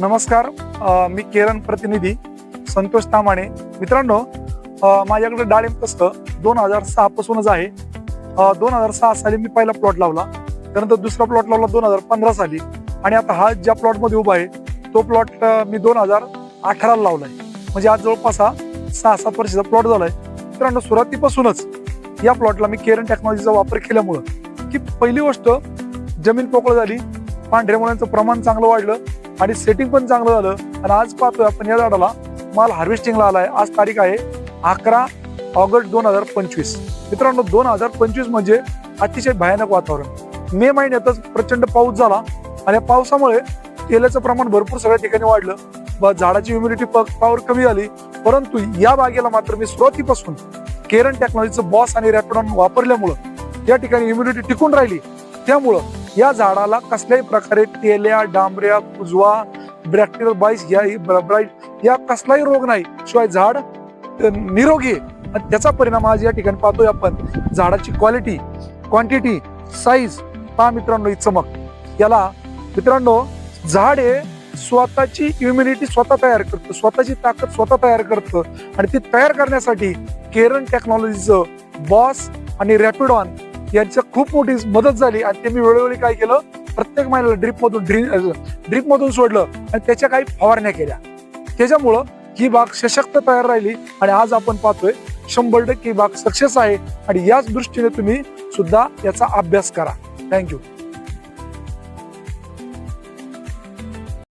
नमस्कार मी केरन प्रतिनिधी संतोष तामाणे. मित्रांनो माझ्याकडे डाळिंब कसं दोन हजार सहा पासूनच आहे. दोन हजार सहा साली मी पहिला प्लॉट लावला. त्यानंतर दुसरा प्लॉट लावला दोन हजार पंधरा साली. आणि आता हा ज्या प्लॉटमध्ये उभा आहे तो प्लॉट मी दोन हजार अठराला लावलाय. म्हणजे आज जवळपास हा सहा सात वर्षाचा प्लॉट झालाय. मित्रांनो सुरुवातीपासूनच या प्लॉटला मी केरन टेक्नॉलॉजीचा वापर केल्यामुळं की पहिली गोष्ट जमीन पोकळ झाली पांढऱ्या मुलांचं प्रमाण चांगलं वाढलं आणि सेटिंग पण चांगलं झालं. आणि आज पाहतोय आपण या झाडाला माल हार्वेस्टिंगला आलाय. आज तारीख आहे अकरा ऑगस्ट दोन हजार पंचवीस. मित्रांनो दोन हजार पंचवीस म्हणजे अतिशय भयानक वातावरण. मे महिन्यातच प्रचंड पाऊस झाला आणि या पावसामुळे तेलाचं प्रमाण भरपूर सगळ्या ठिकाणी वाढलं. ब- झाडाची ह्युमिडिटी पॉवर कमी झाली परंतु या बागेला मात्र मी सुरुवातीपासून केरन टेक्नॉलॉजीचं बॉस आणि रॅपिडॉन वापरल्यामुळं या ठिकाणी इम्युनिटी टिकून राहिली. त्यामुळं या झाडाला कसल्याही प्रकारे तेल्या डांबऱ्या कुजवा ब्रॅक्टेरियल बाईस या ब्राईट या कसलाही रोग नाही. शिवाय झाड निरोगी आहे. आणि त्याचा परिणाम आज या ठिकाणी पाहतोय आपण. झाडाची क्वालिटी क्वांटिटी साईज पहा मित्रांनो ही चमक. याला मित्रांनो झाड हे स्वतःची इम्युनिटी स्वतः तयार करतं. स्वतःची ताकद स्वतः तयार करतं. आणि ती तयार करण्यासाठी केरन टेक्नॉलॉजीचं बॉस आणि रॅपिडॉन यांच्या खूप मोठी मदत झाली आणि ते मी वेळोवेळी काय केलं? प्रत्येक महिन्याला ड्रीपमधून मधून ड्रिप मधून सोडलं आणि त्याच्या काही फवारण्या केल्या. त्याच्यामुळं ही बाग सशक्त तयार राहिली आणि आज आपण पाहतोय शंभर टक्के ही बाग सक्सेस आहे आणि याच दृष्टीने तुम्ही सुद्धा याचा अभ्यास करा. थँक्यू